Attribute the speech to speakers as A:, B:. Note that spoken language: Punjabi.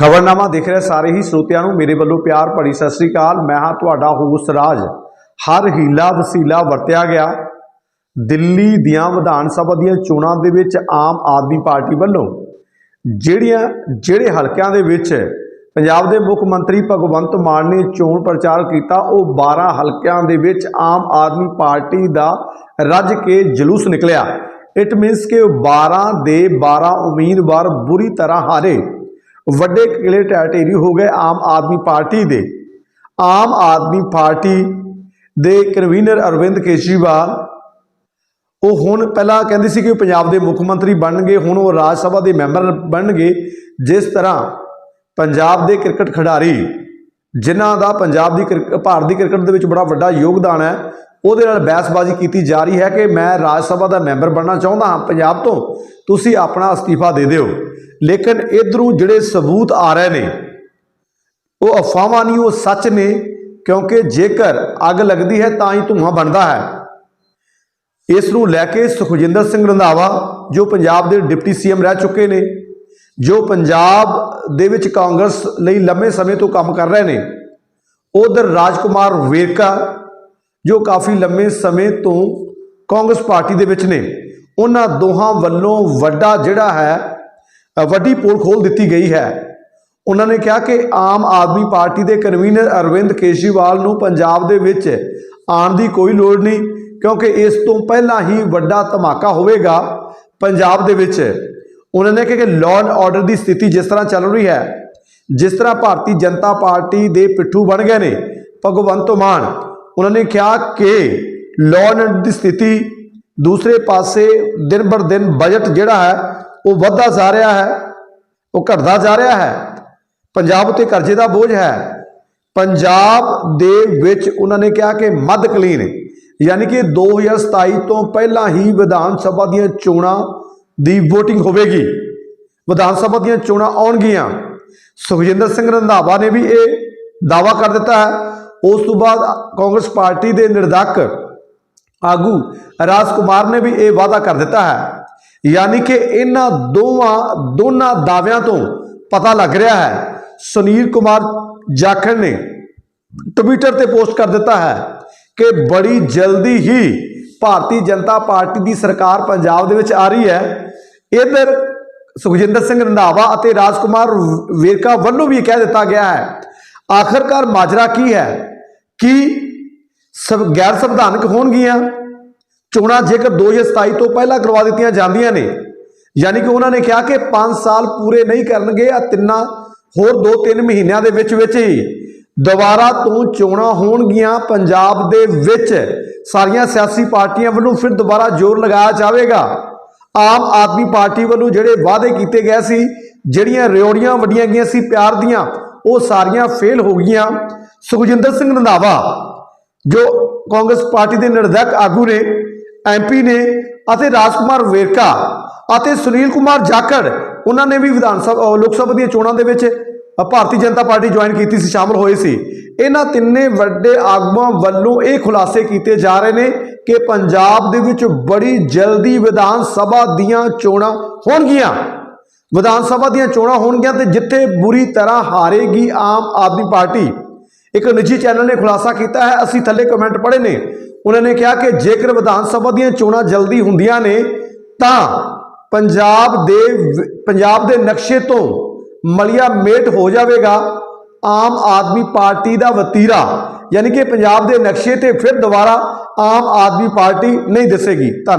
A: ਖਬਰਨਾਮਾ ਦੇਖ ਰਹੇ, ਸਾਰੇ ਹੀ ਸਰੋਤਿਆਂ ਨੂੰ ਮੇਰੇ ਵੱਲੋਂ ਪਿਆਰ ਭਰੀ ਸਤਿ ਸ੍ਰੀ ਅਕਾਲ। ਮੈਂ ਹਾਂ ਤੁਹਾਡਾ ਹੋਸਟ ਰਾਜ। ਹਰ ਹੀਲਾ ਵਸੀਲਾ ਵਰਤਿਆ ਗਿਆ। ਦਿੱਲੀ ਦੀਆਂ ਵਿਧਾਨ ਸਭਾ ਦੀਆਂ ਚੋਣਾਂ ਦੇ ਵਿੱਚ ਆਮ ਆਦਮੀ ਪਾਰਟੀ ਵੱਲੋਂ ਜਿਹੜੀਆਂ, ਜਿਹੜੇ ਹਲਕਿਆਂ ਦੇ ਵਿੱਚ ਪੰਜਾਬ ਦੇ ਮੁੱਖ ਮੰਤਰੀ ਭਗਵੰਤ ਮਾਨ ਨੇ ਚੋਣ ਪ੍ਰਚਾਰ ਕੀਤਾ, ਉਹ 12 ਹਲਕਿਆਂ ਦੇ ਵਿੱਚ ਆਮ ਆਦਮੀ ਪਾਰਟੀ ਦਾ ਰੱਜ ਕੇ ਜਲੂਸ ਨਿਕਲਿਆ। ਇਟ ਮੀਨਸ ਕਿ 12 ਦੇ 12 ਉਮੀਦਵਾਰ ਬੁਰੀ ਤਰ੍ਹਾਂ ਹਾਰੇ। ਵੱਡੇ ਕਿਲੇ ਟੈਟੇਰੀ ਹੋ ਗਏ ਆਮ ਆਦਮੀ ਪਾਰਟੀ ਦੇ। ਆਮ ਆਦਮੀ ਪਾਰਟੀ ਦੇ ਕਨਵੀਨਰ ਅਰਵਿੰਦ ਕੇਜਰੀਵਾਲ, ਉਹ ਹੁਣ ਪਹਿਲਾਂ ਕਹਿੰਦੇ ਸੀ ਕਿ ਉਹ ਪੰਜਾਬ ਦੇ ਮੁੱਖ ਮੰਤਰੀ ਬਣਨਗੇ, ਹੁਣ ਉਹ ਰਾਜ ਸਭਾ ਦੇ ਮੈਂਬਰ ਬਣਨਗੇ। ਜਿਸ ਤਰ੍ਹਾਂ ਪੰਜਾਬ ਦੇ ਕ੍ਰਿਕਟ ਖਿਡਾਰੀ, ਜਿਨ੍ਹਾਂ ਦਾ ਪੰਜਾਬ ਦੀ ਕ੍ਰਿਕ- ਭਾਰਤ ਦੀ ਕ੍ਰਿਕਟ ਦੇ ਵਿੱਚ ਬੜਾ ਵੱਡਾ ਯੋਗਦਾਨ ਹੈ ਉਹਦੇ ਨਾਲ ਬਹਿਸਬਾਜ਼ੀ ਕੀਤੀ ਜਾ ਰਹੀ ਹੈ ਕਿ ਮੈਂ ਰਾਜ ਸਭਾ ਦਾ ਮੈਂਬਰ ਬਣਨਾ ਚਾਹੁੰਦਾ ਹਾਂ ਪੰਜਾਬ ਤੋਂ, ਤੁਸੀਂ ਆਪਣਾ ਅਸਤੀਫਾ ਦੇ ਦਿਓ। ਲੇਕਿਨ ਇਧਰੋਂ ਜਿਹੜੇ ਸਬੂਤ ਆ ਰਹੇ ਨੇ, ਉਹ ਅਫਵਾਹਾਂ ਨਹੀਂ, ਉਹ ਸੱਚ ਨੇ, ਕਿਉਂਕਿ ਜੇਕਰ ਅੱਗ ਲੱਗਦੀ ਹੈ ਤਾਂ ਹੀ ਧੂੰਆਂ ਬਣਦਾ ਹੈ। ਇਸ ਨੂੰ ਲੈ ਕੇ ਸੁਖਜਿੰਦਰ ਸਿੰਘ ਰੰਧਾਵਾ, ਜੋ ਪੰਜਾਬ ਦੇ ਡਿਪਟੀ ਸੀਐਮ ਰਹਿ ਚੁੱਕੇ ਨੇ, ਜੋ ਪੰਜਾਬ ਦੇ ਵਿੱਚ ਕਾਂਗਰਸ ਲਈ ਲੰਮੇ ਸਮੇਂ ਤੋਂ ਕੰਮ ਕਰ ਰਹੇ ਨੇ, ਉਧਰ ਰਾਜਕੁਮਾਰ ਵੇਰਕਾ ਜੋ ਕਾਫੀ ਲੰਮੇ ਸਮੇਂ ਤੋਂ ਕਾਂਗਰਸ ਪਾਰਟੀ ਦੇ ਵਿੱਚ ਨੇ, ਉਹਨਾਂ ਦੋਹਾਂ ਵੱਲੋਂ ਵੱਡਾ ਜਿਹੜਾ ਹੈ ਵੱਡੀ ਪੋਲ ਖੋਲ ਦਿੱਤੀ ਗਈ ਹੈ। ਉਹਨਾਂ ਨੇ ਕਿਹਾ ਕਿ ਆਮ ਆਦਮੀ ਪਾਰਟੀ ਦੇ ਕਨਵੀਨਰ ਅਰਵਿੰਦ ਕੇਜਰੀਵਾਲ ਨੂੰ ਪੰਜਾਬ ਦੇ ਵਿੱਚ ਆਉਣ ਦੀ ਕੋਈ ਲੋੜ ਨਹੀਂ, ਕਿਉਂਕਿ ਇਸ ਤੋਂ ਪਹਿਲਾਂ ਹੀ ਵੱਡਾ ਧਮਾਕਾ ਹੋਵੇਗਾ ਪੰਜਾਬ ਦੇ ਵਿੱਚ। ਉਹਨਾਂ ਨੇ ਕਿਹਾ ਕਿ ਲਾਅ ਐਂਡ ਆਰਡਰ ਦੀ ਸਥਿਤੀ ਜਿਸ ਤਰ੍ਹਾਂ ਚੱਲ ਰਹੀ ਹੈ, ਜਿਸ ਤਰ੍ਹਾਂ ਭਾਰਤੀ ਜਨਤਾ ਪਾਰਟੀ ਦੇ ਪਿੱਠੂ ਬਣ ਗਏ ਨੇ, ਭਗਵੰਤ ਮਾਨ ਉਹਨਾਂ ਨੇ ਕਿਹਾ ਕਿ ਲਾਅ ਐਂਡ ਦੀ ਸਥਿਤੀ ਦੂਸਰੇ ਪਾਸੇ ਦਿਨ ਬਰ ਦਿਨ ਬਜਟ ਜਿਹੜਾ ਹੈ, ਉਹ ਵੱਧਦਾ ਜਾ ਰਿਹਾ ਹੈ, ਉਹ ਘਟਦਾ ਜਾ ਰਿਹਾ ਹੈ। ਪੰਜਾਬ ਉੱਤੇ ਕਰਜ਼ੇ ਦਾ ਬੋਝ ਹੈ। ਪੰਜਾਬ ਦੇ ਵਿੱਚ ਉਹਨਾਂ ਨੇ ਕਿਹਾ ਕਿ ਮੱਧ ਕਲੀਨ, ਯਾਨੀ ਕਿ 2027 ਤੋਂ ਪਹਿਲਾਂ ਹੀ ਵਿਧਾਨ ਸਭਾ ਦੀਆਂ ਚੋਣਾਂ ਦੀ VOTING ਹੋਵੇਗੀ। ਵਿਧਾਨ ਸਭਾ ਦੀਆਂ ਚੋਣਾਂ ਆਉਣਗੀਆਂ। ਸੁਖਜਿੰਦਰ ਸਿੰਘ ਰੰਧਾਵਾ ਨੇ ਵੀ ਇਹ ਦਾਵਾ ਕਰ ਦਿੱਤਾ ਹੈ ਉਸ ਤੋਂ ਬਾਅਦ ਕਾਂਗਰਸ ਪਾਰਟੀ ਦੇ ਨਿਰਦਕ ਆਗੂ ਰਾਜ ਕੁਮਾਰ ਨੇ ਵੀ ਇਹ ਵਾਅਦਾ ਕਰ ਦਿੱਤਾ ਹੈ। ਯਾਨੀ ਕਿ ਇਹਨਾਂ ਦੋਵਾਂ, ਦੋਨਾਂ ਦਾਅਵਿਆਂ ਤੋਂ ਪਤਾ ਲੱਗ ਰਿਹਾ ਹੈ। ਸੁਨੀਲ ਕੁਮਾਰ ਜਾਖੜ ਨੇ ਟਵਿੱਟਰ ਤੇ ਪੋਸਟ ਕਰ ਦਿੱਤਾ ਹੈ ਕਿ ਬੜੀ ਜਲਦੀ ਹੀ ਭਾਰਤੀ ਜਨਤਾ ਪਾਰਟੀ ਦੀ ਸਰਕਾਰ ਪੰਜਾਬ ਦੇ ਵਿੱਚ ਆ ਰਹੀ ਹੈ। ਇਧਰ ਸੁਖਜਿੰਦਰ ਸਿੰਘ ਰੰਧਾਵਾ ਅਤੇ ਰਾਜਕੁਮਾਰ ਵੇਰਕਾ ਵੱਲੋਂ ਵੀ ਕਹਿ ਦਿੱਤਾ ਗਿਆ ਹੈ। ਆਖਰਕਾਰ ਮਾਜਰਾ ਕੀ ਹੈ? ਕਿ ਸਭ ਗੈਰ ਸੰਵਿਧਾਨਕ ਹੋਣਗੀਆਂ? ਚੋਣਾਂ ਜੇਕਰ 2027 ਤੋਂ ਪਹਿਲਾਂ ਕਰਵਾ ਦਿੱਤੀਆਂ ਜਾਂਦੀਆਂ ਨੇ, ਯਾਨੀ ਕਿ ਉਹਨਾਂ ਨੇ ਕਿਹਾ ਕਿ 5 ਸਾਲ ਪੂਰੇ ਨਹੀਂ ਕਰਨਗੇ ਆ ਤਿੰਨਾਂ ਹੋਰ 2-3 ਮਹੀਨਿਆਂ ਦੇ ਵਿੱਚ ਵਿੱਚ ਹੀ। ਦੁਬਾਰਾ ਤੋਂ ਚੋਣਾਂ ਹੋਣਗੀਆਂ ਪੰਜਾਬ ਦੇ ਵਿੱਚ। ਸਾਰੀਆਂ ਸਿਆਸੀ ਪਾਰਟੀਆਂ ਵੱਲੋਂ ਫਿਰ ਦੁਬਾਰਾ ਜ਼ੋਰ ਲਗਾਇਆ ਜਾਵੇਗਾ। ਆਮ ਆਦਮੀ ਪਾਰਟੀ ਵੱਲੋਂ ਜਿਹੜੇ ਵਾਅਦੇ ਕੀਤੇ ਗਏ ਸੀ, ਜਿਹੜੀਆਂ ਰਿਓੜੀਆਂ ਵੱਡੀਆਂ ਗਈਆਂ ਸੀ, ਪਿਆਰ ਦੀਆਂ, ਉਹ ਸਾਰੀਆਂ ਫੇਲ ਹੋ ਗਈਆਂ। ਸੁਖਜਿੰਦਰ ਸਿੰਘ ਰੰਧਾਵਾ, ਜੋ ਕਾਂਗਰਸ ਪਾਰਟੀ ਦੇ ਨਿਰਦਕ ਆਗੂ ਨੇ ਐਮਪੀ ਨੇ ਅਤੇ ਰਾਜਕੁਮਾਰ ਵੇਰਕਾ ਅਤੇ ਸੁਨੀਲ ਕੁਮਾਰ ਜਾਖੜ, ਉਹਨਾਂ ਨੇ ਵੀ ਵਿਧਾਨ ਸਭਾ ਲੋਕ ਸਭਾ ਦੀਆਂ ਚੋਣਾਂ ਦੇ ਵਿੱਚ ਭਾਰਤੀ ਜਨਤਾ ਪਾਰਟੀ ਜੁਆਇਨ ਕੀਤੀ ਸੀ, ਸ਼ਾਮਲ ਹੋਏ ਸੀ। ਇਹਨਾਂ ਤਿੰਨੇ ਵੱਡੇ ਆਗੂਆਂ ਵੱਲੋਂ ਇਹ ਖੁਲਾਸੇ ਕੀਤੇ ਜਾ ਰਹੇ ਨੇ ਕਿ ਪੰਜਾਬ ਦੇ ਵਿੱਚ ਬੜੀ ਜਲਦੀ ਵਿਧਾਨ ਸਭਾ ਦੀਆਂ ਚੋਣਾਂ ਹੋਣਗੀਆਂ। ਵਿਧਾਨ ਸਭਾ ਦੀਆਂ ਚੋਣਾਂ ਹੋਣਗੀਆਂ ਤੇ ਜਿੱਥੇ ਬੁਰੀ ਤਰ੍ਹਾਂ ਹਾਰੇਗੀ ਆਮ ਆਦਮੀ ਪਾਰਟੀ ਇੱਕ ਨਿੱਜੀ ਚੈਨਲ ਨੇ ਖੁਲਾਸਾ ਕੀਤਾ ਹੈ, ਅਸੀਂ ਥੱਲੇ ਕਮੈਂਟ ਪੜ੍ਹੇ ਨੇ। ਉਹਨਾਂ ਨੇ ਕਿਹਾ ਕਿ ਜੇਕਰ ਵਿਧਾਨ ਸਭਾ ਦੀਆਂ ਚੋਣਾਂ ਜਲਦੀ ਹੁੰਦੀਆਂ ਨੇ, ਤਾਂ ਪੰਜਾਬ ਦੇ ਪੰਜਾਬ ਦੇ ਨਕਸ਼ੇ ਤੋਂ ਮਲਿਆ ਮੇਟ ਹੋ ਜਾਵੇਗਾ। ਆਮ ਆਦਮੀ ਪਾਰਟੀ ਦਾ ਵਤੀਰਾ, ਯਾਨੀ ਕਿ ਪੰਜਾਬ ਦੇ ਨਕਸ਼ੇ ਤੇ ਫਿਰ ਦੁਬਾਰਾ ਆਮ ਆਦਮੀ ਪਾਰਟੀ ਨਹੀਂ ਦਿਸੇਗੀ। ਧੰਨਵਾਦ।